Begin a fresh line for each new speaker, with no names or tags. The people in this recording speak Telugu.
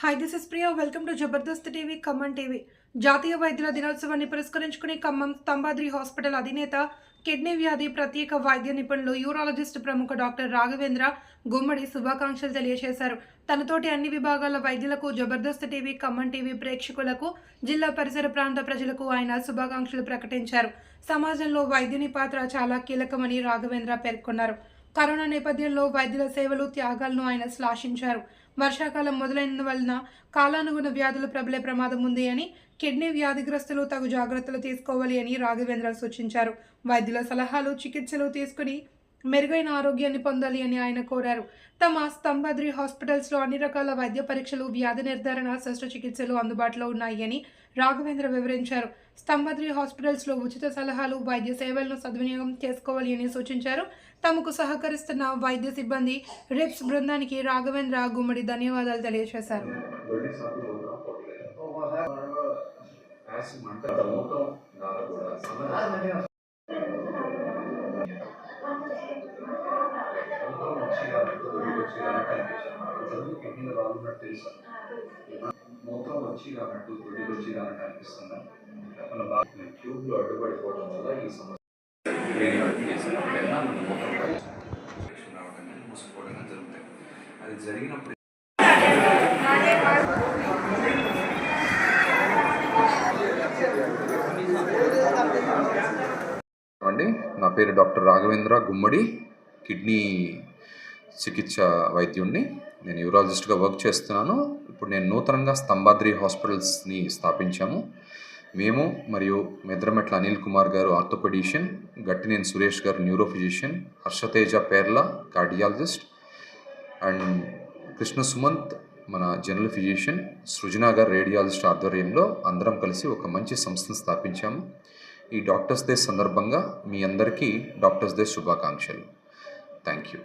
Hi this is Priya welcome to Jabardasth TV Khammam TV జాతీయ వైద్యుల దినోత్సవాన్ని పురస్కరించుకుని ఖమ్మం స్తంభాద్రి హాస్పిటల్ అధినేత కిడ్నీ వ్యాధి ప్రత్యేక వైద్య నిపుణులు యూరాలజిస్ట్ ప్రముఖ డాక్టర్ రాఘవేంద్ర గుమ్మడి శుభాకాంక్షలు తెలియజేశారు. తనతోటి అన్ని విభాగాల వైద్యులకు జబర్దస్త్ టీవీ ఖమ్మం టీవీ ప్రేక్షకులకు జిల్లా పరిసర ప్రాంత ప్రజలకు ఆయన శుభాకాంక్షలు ప్రకటించారు. సమాజంలో వైద్యుని పాత్ర చాలా కీలకమని రాఘవేంద్ర పేర్కొన్నారు. కరోనా నేపథ్యంలో వైద్యుల సేవలు త్యాగాలను ఆయన శ్లాఘించారు. వర్షాకాలం మొదలైనందువలన కాలానుగుణ వ్యాధులు ప్రబలే ప్రమాదం ఉంది అని కిడ్నీ వ్యాధిగ్రస్తులు తగు జాగ్రత్తలు తీసుకోవాలి అని రాఘవేంద్ర సూచించారు. వైద్యుల సలహాలు చికిత్సలు తీసుకుని మెరుగైన ఆరోగ్యాన్ని పొందాలి అని ఆయన కోరారు. తమ స్తంభద్రి హాస్పిటల్స్లో అన్ని రకాల వైద్య పరీక్షలు వ్యాధి నిర్ధారణ శస్త్రచికిత్సలు అందుబాటులో ఉన్నాయి అని రాఘవేంద్ర వివరించారు. స్తంభద్రి హాస్పిటల్స్లో ఉచిత సలహాలు వైద్య సేవలను సద్వినియోగం చేసుకోవాలి అని సూచించారు. తమకు సహకరిస్తున్న వైద్య సిబ్బంది రిప్స్ బృందానికి రాఘవేంద్ర గుమ్మడి ధన్యవాదాలు తెలియజేశారు.
మొత్తం వచ్చి కాబట్టి దొరికి వచ్చి కాబట్టి అనిపించాను ట్యూబ్లో అడ్డుపడిపోవడం వల్ల ఈ సమస్య రేడియాలజీ జరుగుతాయి అది జరిగినప్పుడు
అండి నా పేరు డాక్టర్ రాఘవేంద్ర గుమ్మడి కిడ్నీ చికిత్స వైద్యుణ్ణి. నేను యూరాలజిస్ట్గా వర్క్ చేస్తున్నాను. ఇప్పుడు నేను నూతనంగా స్తంభాద్రి హాస్పిటల్స్ని స్థాపించాము. మేము మరియు మెద్రమెట్ల అనిల్ కుమార్ గారు ఆర్థోపెడిషియన్ గట్టినేని సురేష్ గారు న్యూరోఫిజిషియన్ హర్షతేజ పేర్ల కార్డియాలజిస్ట్ అండ్ కృష్ణ సుమంత్ మన జనరల్ ఫిజిషియన్ సృజన గారు రేడియాలజిస్ట్ ఆధ్వర్యంలో అందరం కలిసి ఒక మంచి సంస్థను స్థాపించాము. ఈ డాక్టర్స్ డే సందర్భంగా మీ అందరికీ డాక్టర్స్ డే శుభాకాంక్షలు. Thank you.